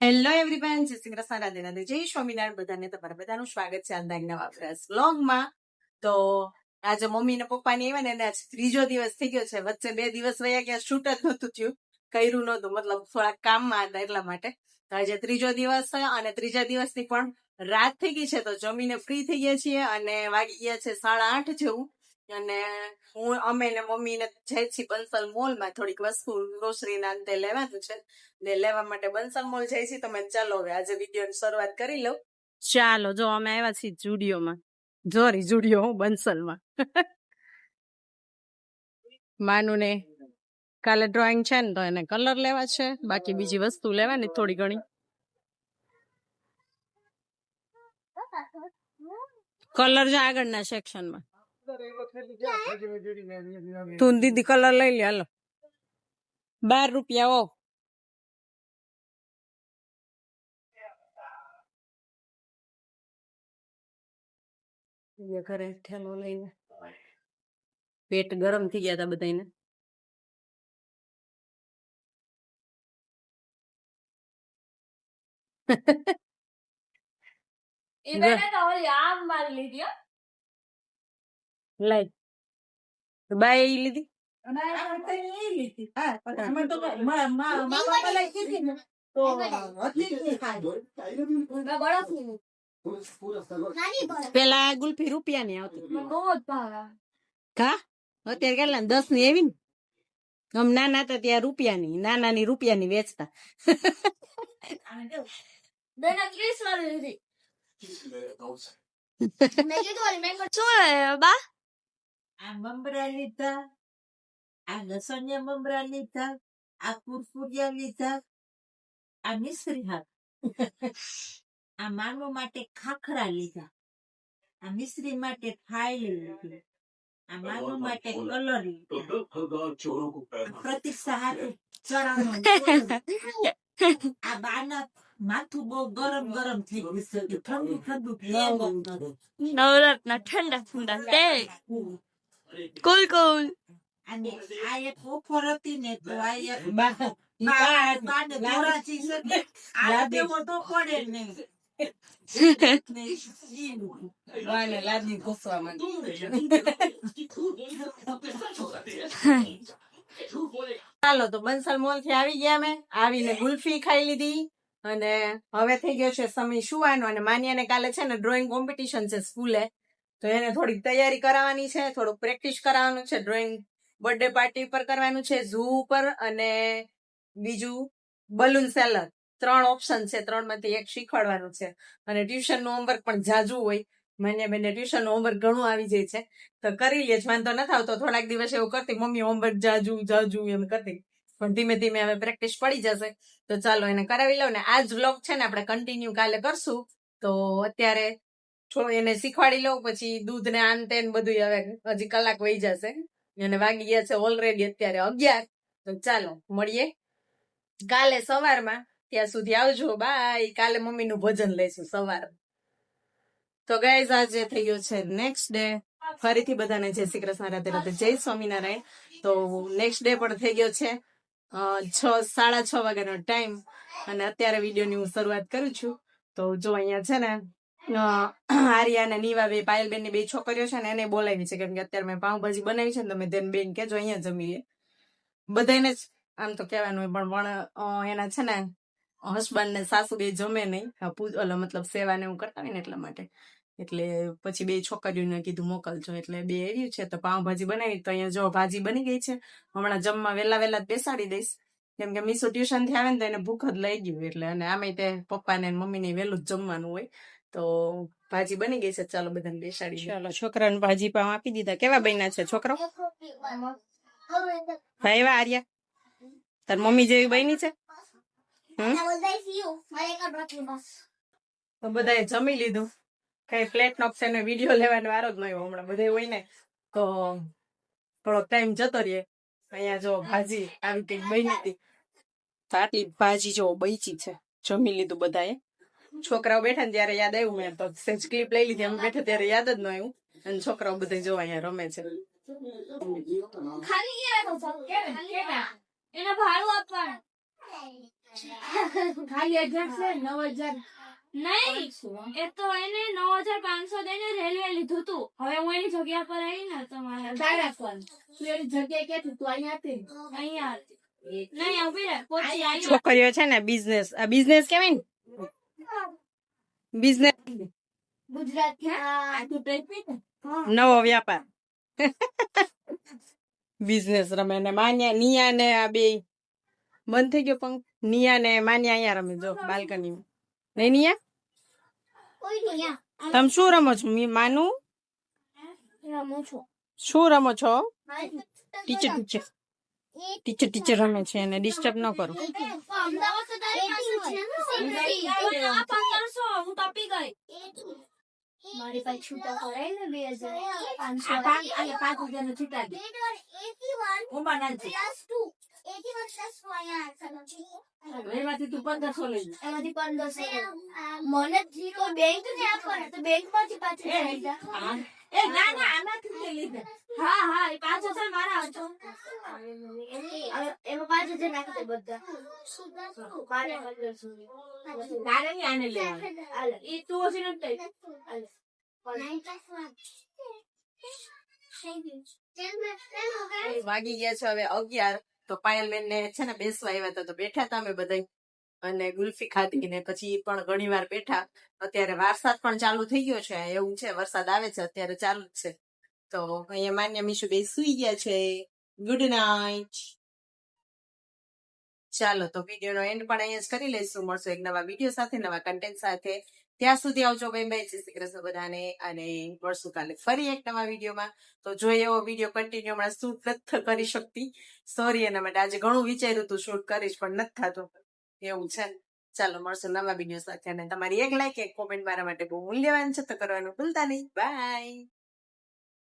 Hello everyone જય શ્રી કૃષ્ણ, રાધે રાધે. જય સ્વામિનારાયણ. બધાને તમારા બધાનું સ્વાગત છે અંદાજ નવા ફ્રેશ વ્લોગમાં. તો આજે મમ્મી ને પપ્પા ની આવ્યા ને એને આજ ત્રીજો દિવસ થઈ ગયો છે. વચ્ચે બે દિવસ વયા ગયા શૂટ જ નહોતું થયું. કર્યું નહોતું, મતલબ થોડા કામમાં હતા એટલા માટે. તો આજે ત્રીજો દિવસ છે અને ત્રીજા દિવસની પણ રાત થઈ ગઈ છે. તો જમીને ફ્રી થઈ ગયા છીએ, અને વાગી ગયા છે સાડા આઠ જેવું. અને હું, અમે ને મમ્મી ને જાય છીએ બંસલ મોલમાં થોડીક વસ્તુ ગ્રોસરીના અંતે લેવાનું છે. ને લેવા માટે બંસલ મોલ જાય છે. તમે ચાલો હવે આજે વિડીયોની શરૂઆત કરી લઉં. ચાલો, જો અમે આવ્યા છીએ જુડિયોમાં. જોરી જુડિયો હું બંસલમાં. માનું ને કાલે ડ્રોઈંગ છે ને, તો એને કલર લેવા છે. બાકી બીજી વસ્તુ લેવાની થોડી ઘણી. કલર છે આગળના સેક્શનમાં તું દીદી કલર લઈ લે હાલો. બાર રૂપિયા ઓ ઘરે ઠેલો લઈને. પેટ ગરમ થઈ ગયા હતા બધાને લઈ બાય લીધી પેલા ગુલ્ફી રૂપિયા ની આવતી. કા? અત્યારે કેટલા દસની? એવી ને આમ નાના હતા ત્યાં રૂપિયા ની નાના ની રૂપિયા ની વેચતા બા? આ મમરા લીધા આ લસણિયા મમરા લીધા આ કુરકુરિયા લીધા આ મિશ્રી હાથ આ માનવ માટે ખાખરા લીધા આ મિશ્રી માટે ફાઈલ લીધી આ માનવ માટે કલર ચડાવવાનો આ બાના માથું બહુ ગરમ ગરમ થઈ ગયું ઠંડુ ઠંડુ. નવરત્ન ઠંડા ઠંડા કુલ કુલ અને આ એક ઓફર હતી ને તો આ એક ને, ને ને ચાલો તો બંસલ મોલથી આવી ગયા અમે. આવીને ગુલ્ફી ખાઈ લીધી. અને હવે થઈ ગયો છે સમય સુવાનો. અને માન્યાને કાલે છે ને ડ્રોઈંગ કોમ્પિટિશન છે સ્કૂલે. તો એને થોડીક તૈયારી કરાવવાની છે, થોડુંક પ્રેક્ટિસ કરાવવાનું છે, ડ્રોઈંગ બર્થડે પાર્ટી પર કરવાનું છે, ઝૂ ઉપર અને બીજું બલૂન સેલર. ત્રણ ઓપ્શન છે ત્રણમાંથી એક શીખવાડવાનું છે. અને ટ્યુશનનું હોમવર્ક પણ જાજુ હોય. મને બેને ટ્યુશન હોમવર્ક ઘણું આવી જાય છે. તો કરી લે, જ વાંધો નથી આવતો. થોડાક દિવસ એવું કરતી, મમ્મી, હોમવર્ક જાજુ જાજુ, એમ કરતી. પણ ધીમે ધીમે હવે પ્રેક્ટિસ પડી જશે. તો ચાલો એને કરાવી લઉં ને આ જ વ્લોગ છે ને આપણે કન્ટિન્યુ કાલે કરશું. તો અત્યારે એને શીખવાડી લઉં, પછી દૂધ ને આન તેન બધું હવે હજી કલાક વહી જશે. અને વાગી ગયા છે ઓલરેડી અત્યારે અગિયાર. તો ચાલો, મળીએ. કાલે સવારમાં, ત્યાં સુધી આવજો, બાય. કાલે મમ્મીનું ભોજન લઈશું સવાર તો ગાઈઝ આજે થઈ ગયો છે નેક્સ્ટ ડે ફરીથી બધાને જય શ્રી કૃષ્ણ, રાધે રાધે. જય સ્વામિનારાયણ. તો નેક્સ્ટ ડે પણ થઈ ગયો છે છ, સાડા છ વાગ્યાનો ટાઈમ અને અત્યારે વિડીયોની હું શરૂઆત કરું છું. તો જો અહીંયા છે ને આર્યા અને નીવા બે, પાયલબેનની બે છોકરીઓ છે ને એને બોલાવી છે, કેમ કે અત્યારે મેં પાઉંભાજી બનાવી છે ને, તમે ધન બેન કેજો અહીંયા જમીએ. બધાને જ આમ તો કહેવાનું હોય, પણ પણ એના છે ને હસબન્ડ ને સાસુ બે જમે નહીં. ઓલો મતલબ સેવા ને એવું કરતા ને એટલા માટે. એટલે પછી બે છોકરીઓને કીધું, મોકલજો. એટલે બે આવ્યું છે, તો પાઉંભાજી બનાવી, તો અહીંયા જો ભાજી બની ગઈ છે, હમણાં જમવા વેલા વેલા જ બેસાડી દઈશ. કેમ કે મીસુ ટ્યુશનથી આવે ને, તો એને ભૂખ જ લઈ ગયું એટલે અને આમે તે પપ્પા ને મમ્મી ને વહેલું જ જમવાનું હોય. તો ભાજી બની ગઈ છે. ચાલો બધાને બેસાડી ચાલો છોકરાને ભાજી પાઉં આપી દીધા. કેવા બન્યા છે છોકરો? ભાઈ એવા આર્યા? તાર મમ્મી જેવી બની છે? તો બધાએ જમી લીધું. કઈ પ્લેટ નો છે ને વીડિયો લેવાનો વારો જ નહીં હમણાં. બધે હોય ને તો થોડોક ટાઈમ જતો રહે અહીંયા જો ભાજી આવી કંઈક બની હતી. આટલી ભાજી જો બચી છે. જમી લીધું બધાએ. છોકરાઓ બેઠા ને ત્યારે યાદ આવ્યું મેં તો સેજ ક્લિપ લઈ લીધી. અમે બેઠા ત્યારે યાદ જ ન આવ્યું. અને છોકરાઓ બધા જોવા અહીંયા રમે છે. ભાડું આપવાનું. ખાલી હજાર છે નવ હજાર નહીં એ તો એને નવ હજાર પાંચસો દઈને રેલવે લીધું તું. હવે હું એની જગ્યા પર આવી ને તો તારા ફોન તું એની જગ્યાએ ક્યાંથી તું? અહીંયા હતી અહીંયા હતી. નહીં ઊભી રહે છોકરીઓ છે ને બિઝનેસ આ બિઝનેસ કેવાય ને? બિઝનેસ ગુજરાત નવો વ્યાપાર. બિઝનેસ રમે ને માન્યા નિયા ને આ બે. બંધ થઈ ગયો પંખ. નિયા ને માન્યા અહીંયા રમે. જો બાલ્કની નહીં નિયા? તમે શું રમો છો? મી- માનું? રમો છો. શું રમો છો? Teacher teacher. ટીચર ટીચર રમે છે એને ડિસ્ટર્બ ન કરો. આ પંદરસો હું ટપી ગઈ મારી પાસે છૂટા કરાય ને બે હજાર. પાંચસો. પાંચ હજારનું છૂટા દે. ઉમા એમાંથી તું પંદરસો લઈ એમાંથી પંદરસો મને બેંક ને આપવાના તો બેંકમાંથી પાછું એ. ના ના આમાંથી લઈ લીધા હા હા એ પાંચ છે મારા હતો એમાં પાંચ હજાર નાખી દે બધા મારે પંદરસો તારે નહીં આને લેવાનું. એ તું હજી નથી થઈ. વાગી ગયા છે હવે અગિયાર. તો પાયલ બેન ને છે ને બેસવા આવ્યા હતા. તો બેઠા હતા અમે બધા અને ગુલ્ફી ખાધી ને પછી પણ ઘણી વાર બેઠા. અત્યારે વરસાદ પણ ચાલુ થઈ ગયો છે, એવું છે, વરસાદ આવે છે, અત્યારે ચાલુ જ છે. તો અહીંયા માન્ય મીશુ બે સુઈ ગયા છે. ગુડ નાઇટ ચાલો, તો વિડીયોનો એન્ડ પણ અહીંયા જ કરી લઈશું. મળશું એક નવા વીડિયો સાથે, નવા કન્ટેન્ટ સાથે. ત્યાં સુધી આવજો બેન બાય જય શ્રી કૃષ્ણ બધાને અને મળશું કાલે ફરી એક નવા વિડીયોમાં તો જો એવો વીડિયો કન્ટિન્યુ હમણાં શૂટ નથી કરી શકતી. સોરી એના માટે. આજે ઘણું વિચાર્યું હતું શૂટ કરીશ પણ નથી થતું. એવું છે. ચાલો, મળશું નવા વીડિયો સાથે. અને તમારી એક લાઈક એક કોમેન્ટ મારા માટે બહુ મૂલ્યવાન છે, તો કરવાનું ભૂલતા નહીં. બાય